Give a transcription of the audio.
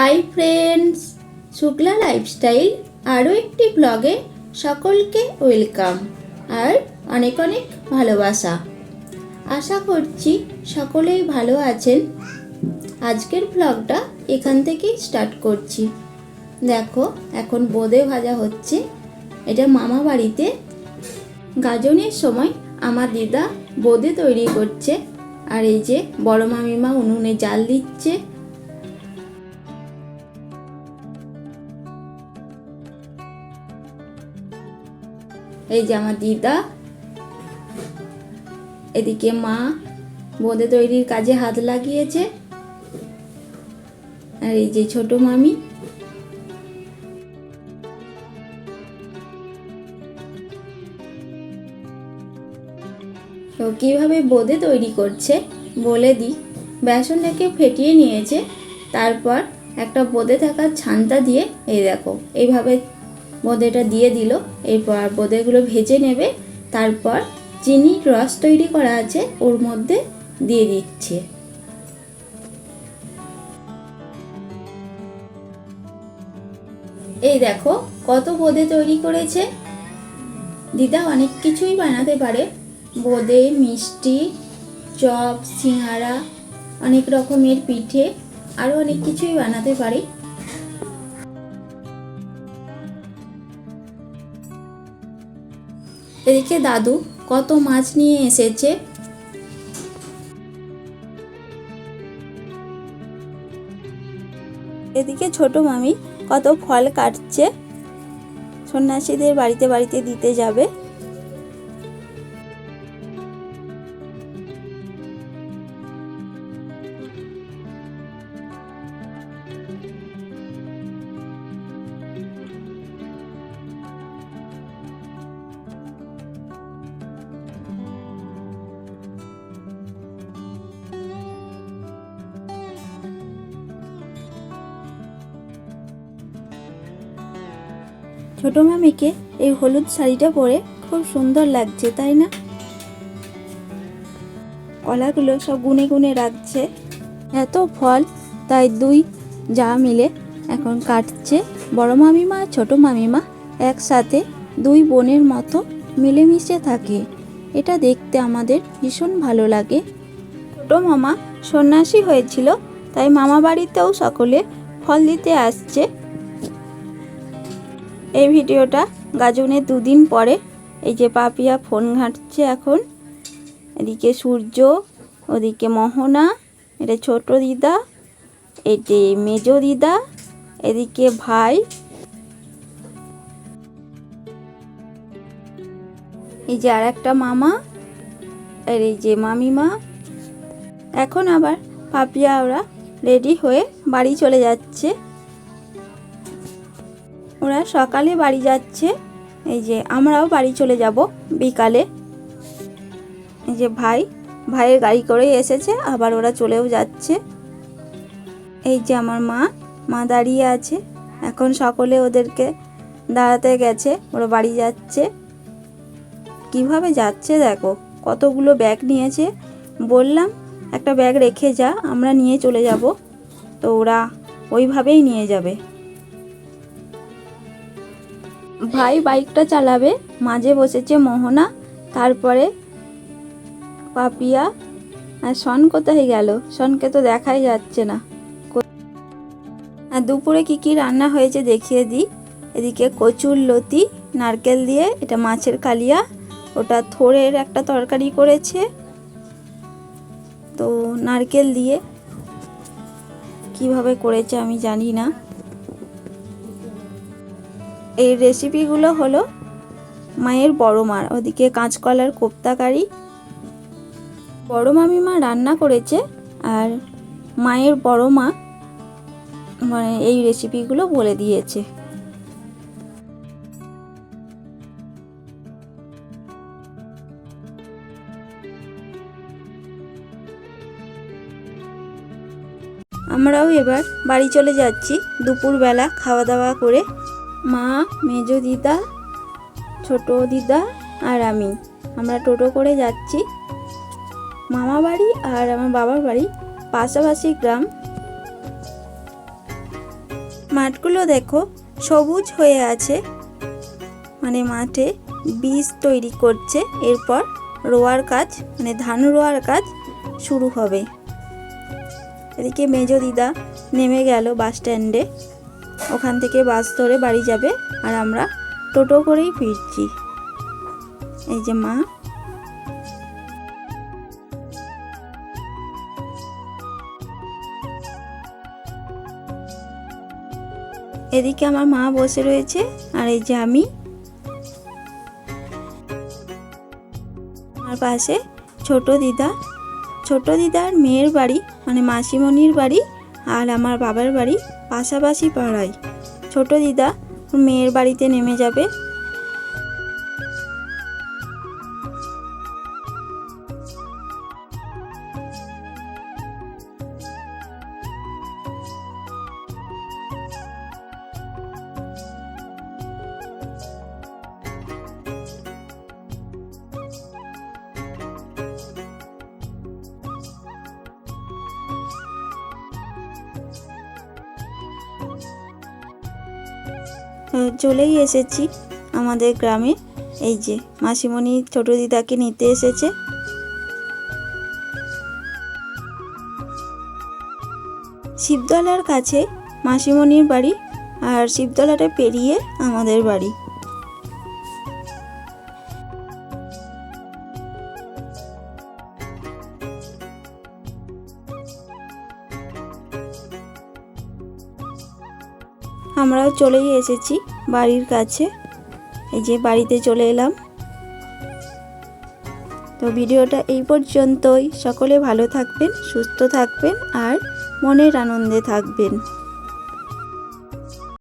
Hi friends Shukla lifestyle আরও একটি ব্লগে সকলকে ওয়েলকাম আর অনেক অনেক ভালোবাসা। আশা করছি সকলেই ভালো আছেন। আজকের ব্লগটা এখান থেকেই স্টার্ট করছি। দেখো, এখন বোঁদে ভাজা হচ্ছে। এটা মামা বাড়িতে। গাজনের সময় আমার দিদা বোঁদে তৈরি করছে। আর এই যে বড় মামিমা উনুনে জাল দিচ্ছে। এই যে আমার দিদা। এদিকে মা বোঁদে তৈরির কাজে হাত লাগিয়েছে। আর এই যে ছোট মামি। তো কীভাবে বোঁদে তৈরি করছে বলে দিই। বেসনটাকে ফেটিয়ে নিয়েছে। তারপর একটা বোঁদে থাকা ছানটা দিয়ে, এই দেখো, এইভাবে বোঁদেটা দিয়ে দিল। এরপর বোঁদেগুলো ভেজে নেবে। তারপর চিনির রস তৈরি করা আছে, ওর মধ্যে দিয়ে দিচ্ছে। এই দেখো, কত বোঁদে তৈরি করেছে। দিদা অনেক কিছুই বানাতে পারে। বোঁদে, মিষ্টি, চপ, সিঙ্গারা, অনেক রকমের পিঠে আরও অনেক কিছুই বানাতে পারি। এদিকে দাদু, কত মাছ নিয়ে এসেছে? এদিকে ছোট মামি কত ফল কাটছে। সন্ন্যাসীদের বাড়িতে বাড়িতে দিতে যাবে। ছোট মামিকে এই হলুদ শাড়িটা পরে খুব সুন্দর লাগছে, তাই না? কলাগুলো সব গুনে গুনে রাখছে। এত ফল, তাই দুই যা মিলে এখন কাটছে। বড় মামিমা ছোট মামিমা একসাথে দুই বোনের মতো মিলেমিশে থাকে। এটা দেখতে আমাদের ভীষণ ভালো লাগে। ছোট মামা সন্ন্যাসী হয়েছিল, তাই মামা বাড়িতেও সকলে ফল দিতে আসছে। এই ভিডিওটা গাজনের দুদিন পরে। এই যে পাপিয়া ফোন ঘাঁটছে এখন। এদিকে সূর্য, ওদিকে মোহনা, এটা ছোট দিদা এটি মেজ দিদা, এদিকে ভাই। এই যে আর একটা মামা, আর এই যে মামিমা। এখন আবার পাপিয়া ওরা রেডি হয়ে বাড়ি চলে যাচ্ছে। ওরা সকালে বাড়ি যাচ্ছে। এই যে আমরাও বাড়ি চলে যাব বিকালে। এই যে ভাই, ভাইয়ের গাড়ি করেই এসেছে, আবার ওরা চলেও যাচ্ছে। এই যে আমার মা মা দাঁড়িয়ে আছে। এখন সকলে ওদেরকে দাঁড়াতে গেছে, ওরা বাড়ি যাচ্ছে। কীভাবে যাচ্ছে দেখো, কতগুলো ব্যাগ নিয়েছে। বললাম, একটা ব্যাগ রেখে যা, আমরা নিয়ে চলে যাব। তো ওরা ওইভাবেই নিয়ে যাবে। ভাই বাইকটা চালাবে, মাঝে বসেছে মোহনা, তারপরে পাপিয়া। আর শন কোথায় গেল? শনকে তো দেখাই যাচ্ছে না। আর দুপুরে কি কি রান্না হয়েছে দেখিয়ে দিই। এদিকে কচুর লতি, নারকেল দিয়ে, এটা মাছের কালিয়া, ওটা থোড়ের একটা তরকারি করেছে। তো নারকেল দিয়ে কীভাবে করেছে আমি জানি না। এই রেসিপিগুলো হলো মায়ের বড় মার, ওদিকে কাঁচকলার কোপ্তাকারি। বড় মামিমা রান্না করেছে আর মায়ের বড় মা মানে এই রেসিপিগুলো বলে দিয়েছে। আমরাও এবার বাড়ি চলে যাচ্ছি দুপুরবেলা খাওয়া দাওয়া করে। মা, মেজ দিদা, ছোট দিদা আর আমি। আমরা টোটো করে যাচ্ছি। মামা বাড়ি আর আমার বাবার বাড়ি পাশাপাশি গ্রাম। মাঠগুলো দেখো, সবুজ হয়ে আছে। মানে মাঠে বীজ তৈরি করছে। এরপর রোয়ার কাজ মানে ধান রোয়ার কাজ শুরু হবে। এদিকে মেজো দিদা নেমে গেল বাস স্ট্যান্ডে ওখান থেকে বাস ধরে বাড়ি যাবে আর আমরা টোটো করেই ফিরছি। এই যে মা। এদিকে আমার মা বসে রয়েছে আর এই যে আমি। আমার পাশে ছোট দিদা। ছোট দিদার মেয়ের বাড়ি মানে মাসিমণির বাড়ি আর আমার বাবার বাড়ি পাশাপাশি পাড়ায়। ছোট দিদা মেয়ের বাড়িতে নেমে যাবে। চলেই এসেছি আমাদের গ্রামে। এই যে, মাসিমণি ছোট দিদাকে নিতে এসেছে। শিবদলার কাছে মাসিমণির বাড়ি আর শিবদলাটা পেরিয়ে আমাদের বাড়ি। আমরাও চলেই এসেছি বাড়ির কাছে। এই যে বাড়িতে চলে এলাম। তো ভিডিওটা এই পর্যন্তই। সকলে ভালো থাকবেন, সুস্থ থাকবেন আর মনের আনন্দে থাকবেন।